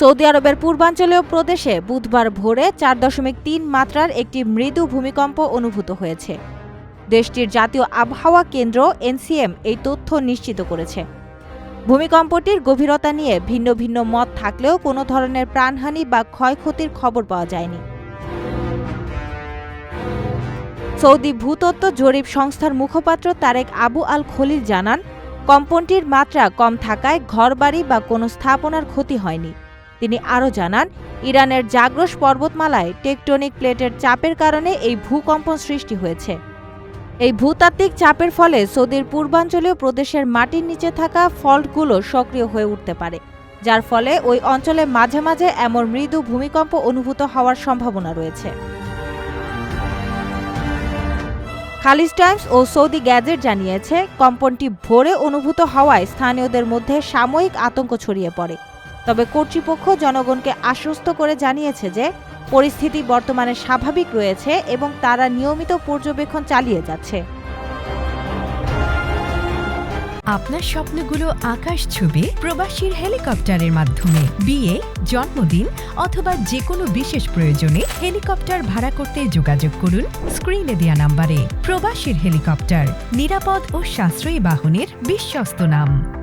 Saudi আরবের পূর্বাঞ্চলীয় প্রদেশে বুধবার ভোরে চার দশমিক তিন মাত্রার একটি মৃদু ভূমিকম্প অনুভূত হয়েছে। দেশটির জাতীয় আবহাওয়া কেন্দ্র এনসিএম এই তথ্য নিশ্চিত করেছে। ভূমিকম্পটির গভীরতা নিয়ে ভিন্ন ভিন্ন মত থাকলেও কোনো ধরনের প্রাণহানি বা ক্ষয়ক্ষতির খবর পাওয়া যায়নি। সৌদি ভূতত্ত্ব জরিপ সংস্থার মুখপাত্র তারেক আবু আল খলিল জানান, কম্পনটির মাত্রা কম থাকায় ঘরবাড়ি বা কোনো স্থাপনার ক্ষতি হয়নি। তিনি আরও জানান, ইরানের জাগ্রস পর্বতমালায় টেকটনিক প্লেটের চাপের কারণে এই ভূকম্পন সৃষ্টি হয়েছে। এই ভূতাত্ত্বিক চাপের ফলে সৌদির পূর্বাঞ্চলীয় প্রদেশের মাটির নিচে থাকা ফল্টগুলো সক্রিয় হয়ে উঠতে পারে, যার ফলে ওই অঞ্চলে মাঝে মাঝে এমন মৃদু ভূমিকম্প অনুভূত হওয়ার সম্ভাবনা রয়েছে। খালিজ টাইমস ও সৌদি গ্যাজেট জানিয়েছে, কম্পনটি ভোরে অনুভূত হওয়ায় স্থানীয়দের মধ্যে সাময়িক আতঙ্ক ছড়িয়ে পড়ে। তবে কর্তৃপক্ষ জনগণকে আশ্বস্ত করে জানিয়েছে যে পরিস্থিতি বর্তমানে স্বাভাবিক রয়েছে এবং তারা নিয়মিত পর্যবেক্ষণ চালিয়ে যাচ্ছে। আপনার স্বপ্নগুলো আকাশ ছুবে প্রবাসীর হেলিকপ্টারের মাধ্যমে। বিয়ে, জন্মদিন অথবা যে কোনো বিশেষ প্রয়োজনে হেলিকপ্টার ভাড়া করতে যোগাযোগ করুন স্ক্রিনে দেওয়া নাম্বারে। প্রবাসীর হেলিকপ্টার, নিরাপদ ও সাশ্রয়ী বাহনের বিশ্বস্ত নাম।